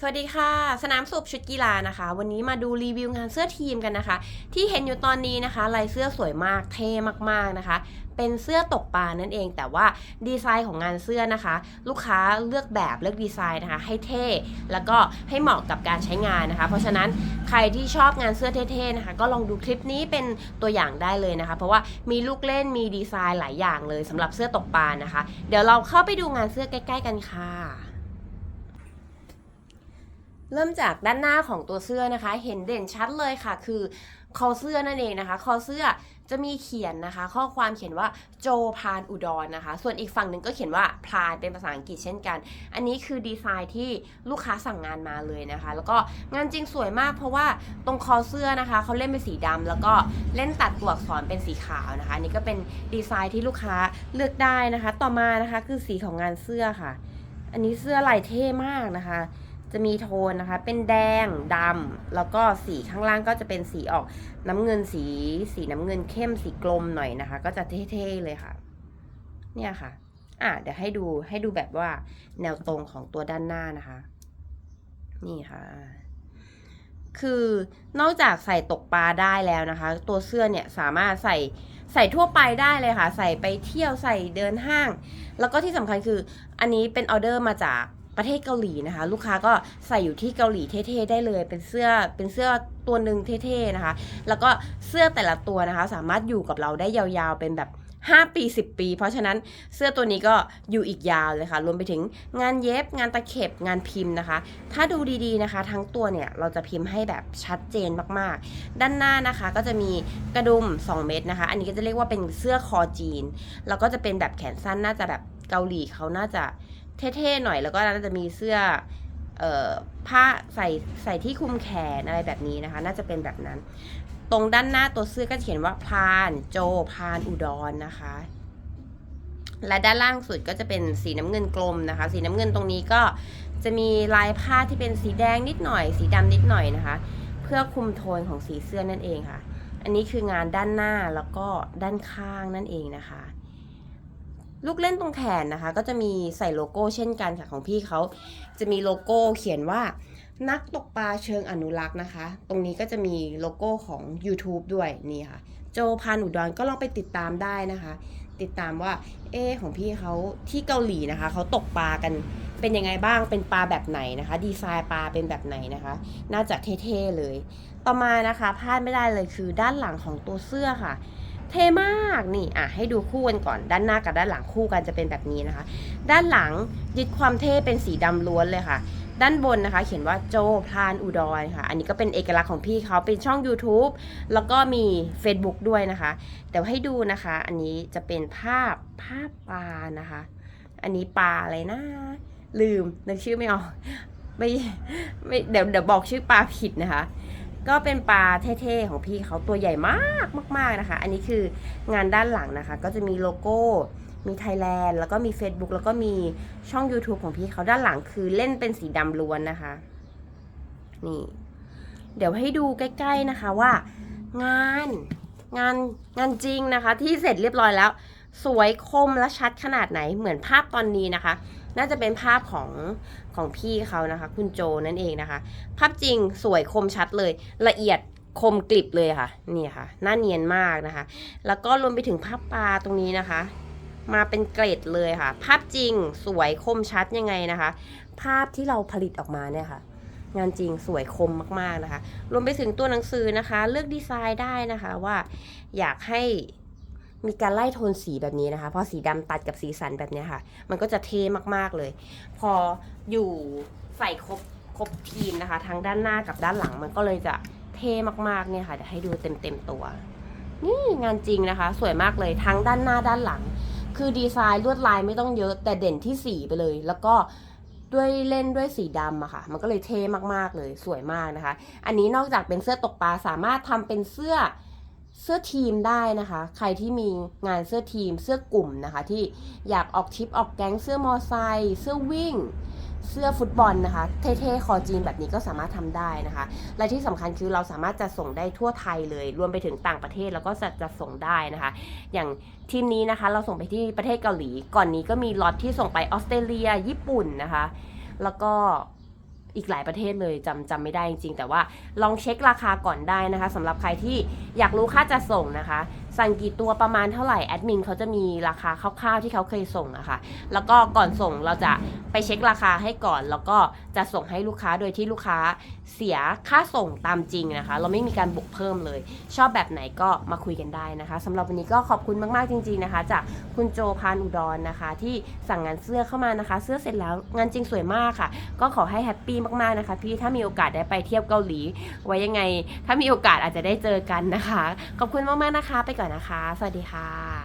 สวัสดีค่ะ สนามสุบชุดกีฬานะคะ วันนี้มาดูรีวิวงานเสื้อทีมกันนะคะ ที่เห็นอยู่ตอนนี้นะคะ ลายเสื้อสวยมากเท่มากๆนะคะ เป็นเสื้อตกปลานั่นเอง แต่ว่าดีไซน์ของงานเสื้อนะคะ ลูกค้าเลือกแบบเลือกดีไซน์นะคะ ให้เท่แล้วก็ให้เหมาะกับการใช้งานนะคะ เพราะฉะนั้นใครที่ชอบงานเสื้อเท่ๆนะคะ ก็ลองดูคลิปนี้เป็นตัวอย่างได้เลยนะคะ เพราะว่ามีลูกเล่นมีดีไซน์หลายอย่างเลยสำหรับเสื้อตกปลานะคะ เดี๋ยวเราเข้าไปดูงานเสื้อใกล้ ๆ กันค่ะ เริ่มจากด้านหน้าของตัวเสื้อนะคะ เห็นเด่นชัดเลยค่ะ คือคอเสื้อนั่นเองนะคะ คอเสื้อจะมีเขียนนะคะ ข้อความเขียนว่าโจพานอุดรนนะคะ ส่วนอีกฝั่งหนึ่งก็เขียนว่าพานเป็นภาษาอังกฤษเช่นกัน อันนี้คือดีไซน์ที่ลูกค้าสั่งงานมาเลยนะคะ แล้วก็งานจริงสวยมากเพราะว่าตรงคอเสื้อนะคะเขาเล่นเป็นสีดำแล้วก็เล่นตัดตัวอักษรเป็นสีขาวนะคะอันนี่ก็เป็นดีไซน์ที่ลูกค้าเลือกได้นะคะ ต่อมานะคะคือสีของงานเสื้อค่ะ อันนี้เสื้อลายเท่มากนะคะ จะมีโทนนะคะ เป็นแดงดำแล้วก็สีข้างล่างก็จะเป็นสีออกน้ำเงินสีสีน้ำเงินเข้มสีกลมหน่อยนะคะ ก็จะเท่ๆเลยค่ะ เนี่ยค่ะ อะเดี๋ยวให้ดูให้ดูแบบว่าแนวตรงของตัวด้านหน้านะคะ นี่ค่ะ คือนอกจากใส่ตกปลาได้แล้วนะคะ ตัวเสื้อเนี่ยสามารถใส่ใส่ทั่วไปได้เลยค่ะ ใส่ไปเที่ยวใส่เดินห้าง แล้วก็ที่สำคัญคืออันนี้เป็นออเดอร์มาจาก ประเทศเกาหลีนะคะ ลูกค้าก็ใส่อยู่ที่เกาหลีเท่ๆได้เลย เป็นเสื้อเป็นเสื้อตัวหนึ่งเท่ๆนะคะ แล้วก็เสื้อแต่ละตัวนะคะ สามารถอยู่กับเราได้ยาวๆเป็นแบบ5 ปี 10 ปี เพราะฉะนั้นเสื้อตัวนี้ก็อยู่อีกยาวเลยค่ะ รวมไปถึงงานเย็บ งานตะเข็บ งานพิมพ์นะคะ ถ้าดูดีๆนะคะ ทั้งตัวเนี่ย เราจะพิมพ์ให้แบบชัดเจนมากๆ ด้านหน้านะคะก็จะมีกระดุม 2 เม็ดนะคะ อันนี้ก็จะเรียกว่าเป็นเสื้อคอจีน แล้วก็จะเป็นแบบแขนสั้นน่าจะแบบเกาหลีเขาน่าจะ เท่ๆหน่อยแล้วก็น่าจะมีเสื้อเอ่อผ้าใส่ใส่ที่คลุมแขนอะไรแบบนี้นะคะ น่าจะเป็นแบบนั้น ตรงด้านหน้าตัวเสื้อก็เขียนว่าพานโจพานอุดรนะคะ และด้านล่างสุดก็จะเป็นสีน้ำเงินกลมนะคะ สีน้ำเงินตรงนี้ก็จะมีลายผ้าที่เป็นสีแดงนิดหน่อย สีดำนิดหน่อยนะคะ เพื่อคุมโทนของสีเสื้อนั่นเองค่ะ อันนี้คืองานด้านหน้าแล้วก็ด้านข้างนั่นเองนะคะ ลูกเล่นตรงแขนนะคะ ก็จะมีใส่โลโก้เช่นกันค่ะของพี่เขาจะมีโลโก้เขียนว่านักตกปลาเชิงอนุรักษ์นะคะ ตรงนี้ก็จะมีโลโก้ของ YouTube ด้วยนี่ค่ะ โจพานอุดรก็ลองไปติดตามได้นะคะ ติดตามว่าเออของพี่เขาที่เกาหลีนะคะเขาตกปลากันเป็นยังไงบ้างเป็นปลาแบบไหนนะคะ ดีไซน์ปลาเป็นแบบไหนนะคะ น่าจะเท่ๆเลย ต่อมานะคะพลาดไม่ได้เลยคือด้านหลังของตัวเสื้อค่ะ เท่มากนี่อะให้ดูคู่กันก่อน ด้านหน้ากับด้านหลังคู่กันจะเป็นแบบนี้นะคะ ด้านหลังยึดความเท่เป็นสีดำล้วนเลยค่ะ ด้านบนนะคะ เขียนว่าโจพลานอุดรค่ะ อันนี้ก็เป็นเอกลักษณ์ของพี่เขาเป็นช่อง YouTube แล้วก็มี Facebook ด้วยนะคะ แต่ให้ดูนะคะ อันนี้จะเป็นภาพภาพปลานะคะ อันนี้ปลาอะไรนะ ลืมนึกชื่อไม่ออกไม่ไม่เดี๋ยวเดี๋ยวบอกชื่อปลาผิดนะคะ ก็เป็นปลาเท่ๆของพี่เขาตัวใหญ่มากมาก ๆนะคะ อันนี้คืองานด้านหลังนะคะ ก็จะมีโลโก้ มีไทยแลนด์แล้วก็มี Facebook แล้วก็มีช่อง YouTube ของพี่เขาด้านหลังคือเล่นเป็นสีดำล้วนนะคะ นี่ เดี๋ยวให้ดูใกล้ ๆนะคะว่า งานงานงานจริงนะคะ ที่เสร็จเรียบร้อยแล้ว สวยคมและชัดขนาดไหนเหมือนภาพตอนนี้นะคะ น่าจะเป็นภาพของของพี่เขานะคะ คุณโจนั่นเองนะคะ ภาพจริงสวยคมชัดเลย ละเอียดคมกริบเลยค่ะ นี่ค่ะหน้าเนียนมากนะคะ แล้วก็รวมไปถึงภาพปลาตรงนี้นะคะ มาเป็นเกรดเลยค่ะ ภาพจริงสวยคมชัดยังไงนะคะ ภาพที่เราผลิตออกมาเนี่ยค่ะงานจริงสวยคมมาก ๆ นะคะ รวมไปถึงตัวหนังสือนะคะ เลือกดีไซน์ได้นะคะว่าอยากให้ มีการไล่โทนสีแบบนี้นะคะ พอสีดำตัดกับสีสันแบบนี้ค่ะ มันก็จะเท่มากๆเลย พออยู่ใส่ครบครบทีมนะคะ ทั้งด้านหน้ากับด้านหลังมันก็เลยจะเท่มากๆเนี่ยค่ะเดี๋ยวให้ดูเต็มๆตัว นี่งานจริงนะคะ สวยมากเลยทั้งด้านหน้าด้านหลัง คือดีไซน์ลวดลายไม่ต้องเยอะแต่เด่นที่สีไปเลย แล้วก็ด้วยเล่นด้วยสีดำอะค่ะ มันก็เลยเท่มากๆเลยสวยมากนะคะ อันนี้นอกจากเป็นเสื้อตกปลาสามารถทำเป็นเสื้อ เสื้อทีมได้นะคะ ใครที่มีงานเสื้อทีมเสื้อกลุ่มนะคะ ที่อยากออกทริปออกแก๊งเสื้อมอไซค์เสื้อวิ่ง เสื้อฟุตบอลนะคะ เท่ๆคอจีนแบบนี้ก็สามารถทำได้นะคะ และที่สำคัญคือเราสามารถจะส่งได้ทั่วไทยเลย รวมไปถึงต่างประเทศแล้วก็จะจะส่งได้นะคะ อย่างทีมนี้นะคะเราส่งไปที่ประเทศเกาหลี ก่อนนี้ก็มีล็อตที่ส่งไปออสเตรเลีย ญี่ปุ่นนะคะ แล้วก็ อีกหลายประเทศเลยจำจำไม่ได้จริงๆ แต่ว่าลองเช็คราคาก่อนได้นะคะสำหรับใครที่อยากรู้ค่าจะส่งนะคะ สั่งกี่ตัวประมาณเท่าไหร่แอดมินเขาจะมีราคาคร่าวๆที่เขาเคยส่งอะค่ะ แล้วก็ก่อนส่งเราจะไปเช็คราคาให้ก่อน แล้วก็จะส่งให้ลูกค้าโดยที่ลูกค้าเสียค่าส่งตามจริงนะคะ เราไม่มีการบวกเพิ่มเลย ชอบแบบไหนก็มาคุยกันได้นะคะสำหรับวันนี้ก็ขอบคุณมากๆจริง ๆนะคะ จากคุณโจพานอุดรนะคะ ที่สั่งงานเสื้อเข้ามานะคะ เสื้อเสร็จแล้วงานจริงสวยมากค่ะ ก็ขอให้แฮปปี้มากๆนะคะ พี่ถ้ามีโอกาสได้ไปเที่ยวเกาหลี ไว้ยังไง ถ้ามีโอกาสอาจจะได้เจอกันนะคะ ขอบคุณมากๆนะคะ ไปก่อนนะคะ สวัสดีค่ะ